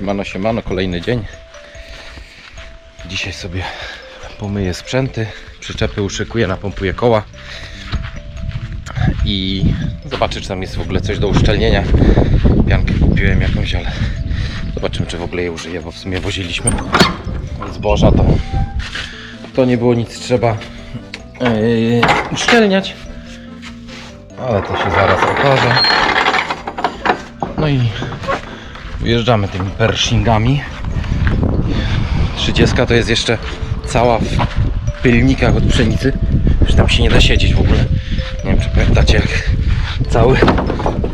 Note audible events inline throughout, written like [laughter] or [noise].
Siemano, siemano, kolejny dzień. Dzisiaj sobie pomyję sprzęty, przyczepy uszykuję, napompuję koła i zobaczę, czy tam jest w ogóle coś do uszczelnienia. Piankę kupiłem jakąś, ale zobaczymy, czy w ogóle je użyję, bo w sumie woziliśmy zboża, to, to nie było nic trzeba yy, uszczelniać, ale to się zaraz okaże. No i wjeżdżamy tymi pershingami. 30 to jest jeszcze cała w pylnikach od pszenicy. Już tam się nie da siedzieć w ogóle. Nie wiem czy pamiętacie jak cały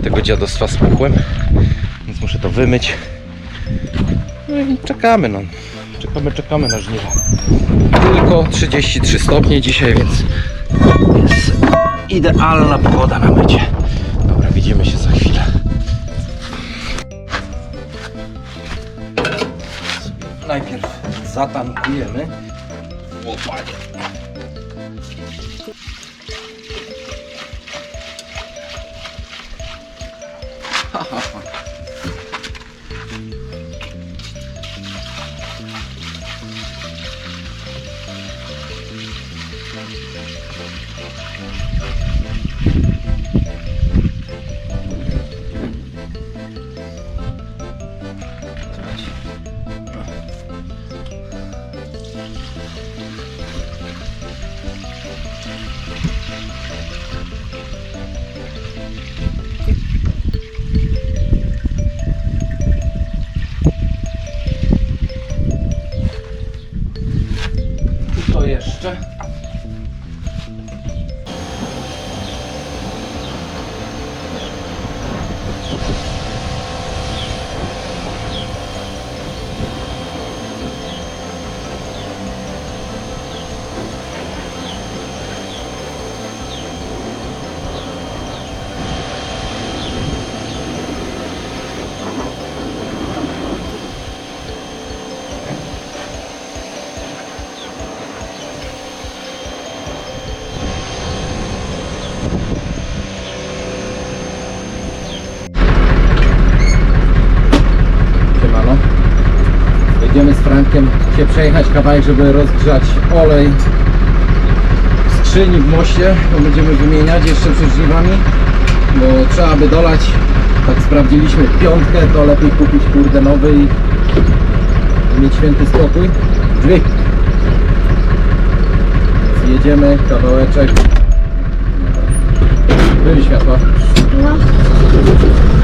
tego dziadostwa spuchłem. Więc muszę to wymyć. No i czekamy no. Czekamy, czekamy na żniwa. Tylko 33 stopnie dzisiaj, więc jest idealna pogoda na mycie. Dobra, widzimy się za chwilę. Najpierw zatankujemy. Łopanie. To jeszcze. Siemano. Jedziemy z Frankiem się przejechać kawałek, żeby rozgrzać olej w skrzyni w moście, bo będziemy wymieniać jeszcze przed żniwami, bo trzeba by dolać, tak sprawdziliśmy piątkę, to lepiej kupić kurde nowy i mieć święty spokój. Drzwi. Jedziemy kawałeczek. Były światła. No.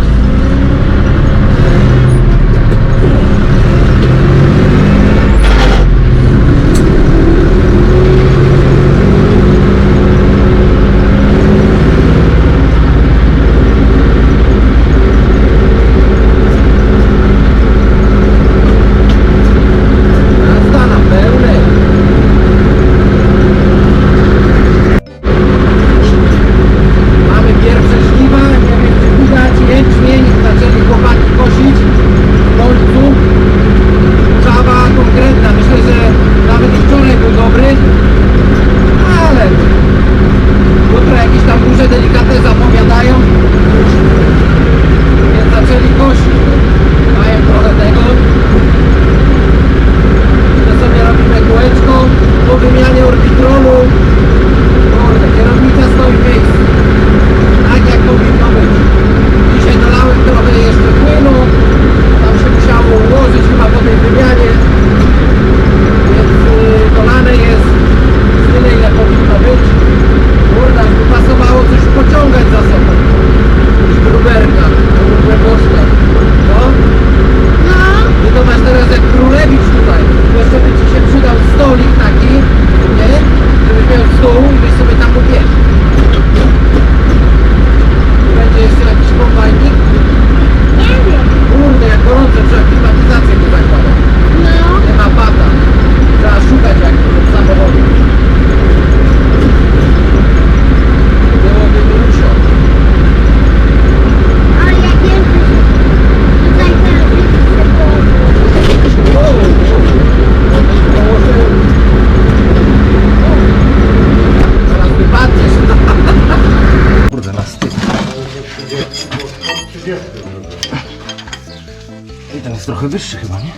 Trochę wyższy chyba, nie?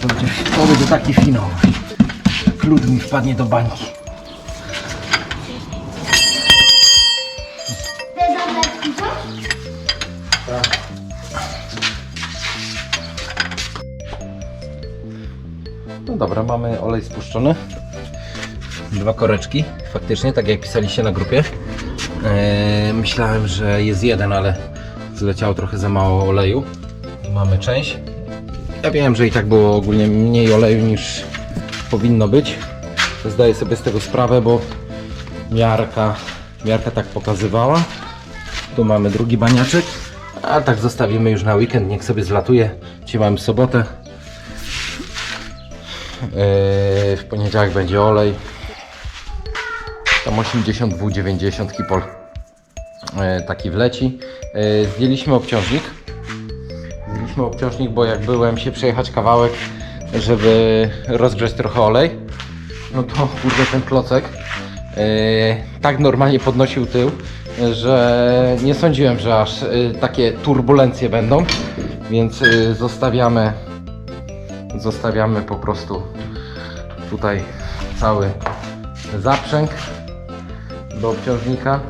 To będzie, to będzie taki finał. Klucz mi wpadnie do bańki. Co? No dobra, mamy olej spuszczony. Dwa koreczki, faktycznie, tak jak pisaliście na grupie. Eee, myślałem, że jest jeden, ale zleciało trochę za mało oleju. Mamy część. Ja wiem, że i tak było ogólnie mniej oleju niż powinno być. Zdaję sobie z tego sprawę, bo miarka, miarka tak pokazywała. Tu mamy drugi baniaczek, a tak zostawimy już na weekend, niech sobie zlatuje. Dzisiaj mamy sobotę. Yy, W poniedziałek będzie olej. Tam 80, 90 kipol yy, taki wleci. Yy, Zdjęliśmy obciążnik. Zdjęliśmy obciążnik, bo jak byłem się przejechać kawałek, żeby rozgrzać trochę olej, no to kurde ten klocek yy, tak normalnie podnosił tył, że nie sądziłem, że aż yy, takie turbulencje będą, więc zostawiamy zostawiamy po prostu tutaj cały zaprzęg do obciążnika.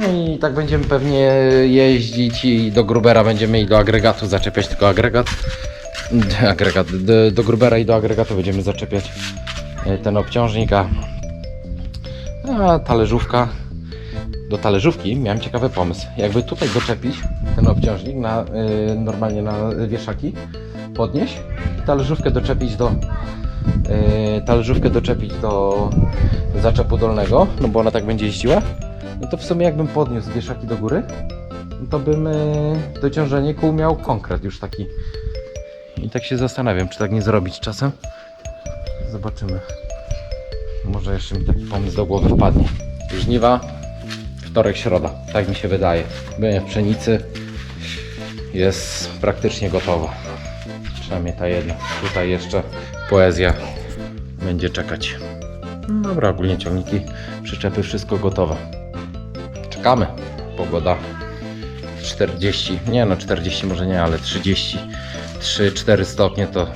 No i tak będziemy pewnie jeździć i do Grubera będziemy i do agregatu zaczepiać tylko agregat. [laughs] Agregat do, do Grubera i do agregatu będziemy zaczepiać e, ten obciążnik, a, a talerzówka do talerzówki miałem ciekawy pomysł. Jakby tutaj doczepić ten obciążnik na, y, normalnie na wieszaki, podnieść, talerzówkę doczepić do y, talerzówkę doczepić do zaczepu dolnego, no bo ona tak będzie jeździła, no to w sumie jakbym podniósł wieszaki do góry, no to bym y, dociążenie kół miał konkret już taki. I tak się zastanawiam, czy tak nie zrobić czasem. Zobaczymy. Może jeszcze mi taki pomysł do głowy wpadnie. Żniwa, wtorek, środa, tak mi się wydaje. Byłem w pszenicy, jest praktycznie gotowa. Przynajmniej ta jedna. Tutaj jeszcze poezja będzie czekać. No Dobra, ogólnie ciągniki, przyczepy, wszystko gotowe. Czekamy. Pogoda 40, nie no 40 może nie, ale 33, 4 stopnie to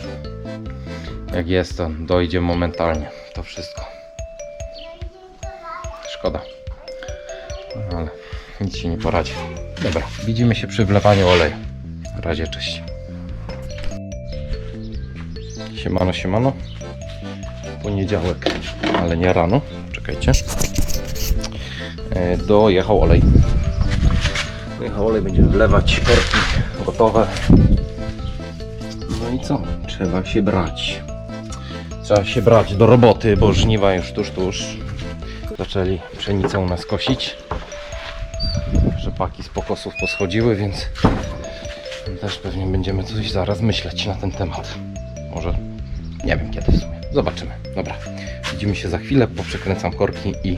jak jest to dojdzie momentalnie to wszystko. Szkoda. No ale nic się nie poradzi. Dobra, widzimy się przy wlewaniu oleju. Na razie, cześć. Siemano, siemano. Poniedziałek, ale nie rano. Czekajcie. E, Dojechał olej. Dojechał olej, będziemy wlewać korki gotowe. No i co? Trzeba się brać. Trzeba się brać do roboty, bo żniwa już tuż, tuż. Zaczęli pszenicę u nas kosić. Rzepaki z pokosów poschodziły, więc też pewnie będziemy coś zaraz myśleć na ten temat. Może nie wiem kiedy w sumie. Zobaczymy. Dobra. Widzimy się za chwilę, poprzekręcam korki i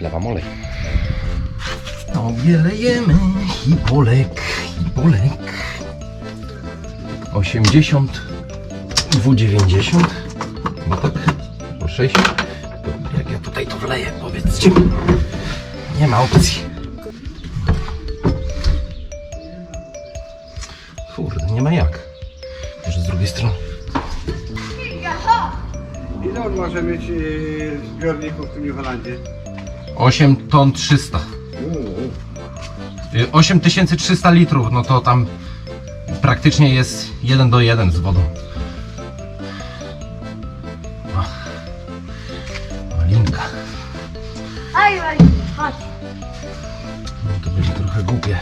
wlewam olej. Tobie lejemy hipolek, hipolek. 80 2,90 No tak, po 6 to Jak ja tutaj to wleję, powiedzcie Nie ma opcji Kurde, nie ma jak Może z drugiej strony Ile on może mieć yy, zbiorników w tym New Holandzie? 8 ton 300 Y, 8300 litrów, no to tam praktycznie jest 1 do 1 z wodą. O. Malinka. Aj, aj, chodź. No to będzie trochę głupie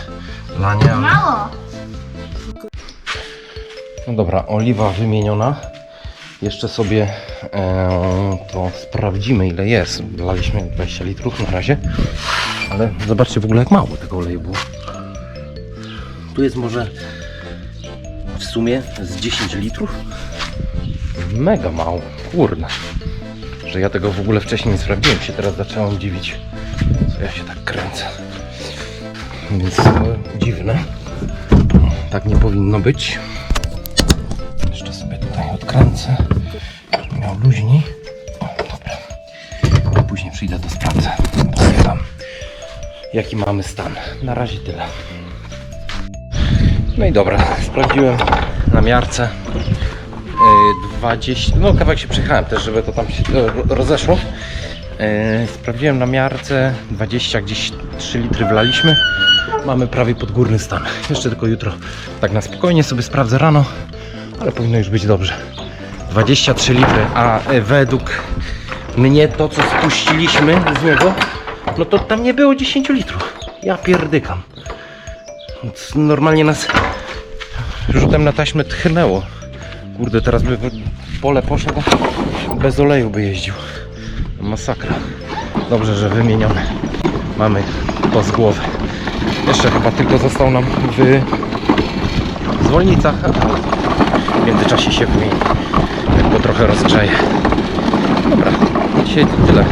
lanie, ale... Mało. No dobra, oliwa wymieniona. Jeszcze sobie e, to sprawdzimy ile jest. Wlaliśmy 20 litrów na razie. Ale zobaczcie w ogóle jak mało tego oleju było. Tu jest może w sumie z 10 litrów. Mega mało. Kurde. Że ja tego w ogóle wcześniej nie sprawdziłem. Się teraz zacząłem dziwić. Co ja się tak kręcę. Więc to dziwne. Tak nie powinno być. Odkręcę, miał luźniej. O, później przyjdę to sprawdzę. Sobie tam jaki mamy stan. Na razie tyle. No i dobra, sprawdziłem na miarce. Yy, 20, no kawałek się przejechałem też, żeby to tam się e, rozeszło. Yy, Sprawdziłem na miarce 20, gdzieś 3 litry wlaliśmy. Mamy prawie podgórny stan. Jeszcze tylko jutro tak na spokojnie sobie sprawdzę rano, ale powinno już być dobrze. 23 litry, a e, według mnie to co spuściliśmy z niego, no to tam nie było 10 litrów. Ja pierdykam. Normalnie nas rzutem na taśmę tchnęło. Kurde, teraz by pole poszedł, bez oleju by jeździł. Masakra. Dobrze, że wymienione. Mamy to z głowy. Jeszcze chyba tylko został nam w zwolnicach. Międzyczasie się. Jak go trochę rozgrzeje. Dobra, dzisiaj to tyle.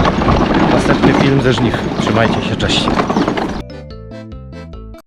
Następny film ze żniw. Trzymajcie się, cześć.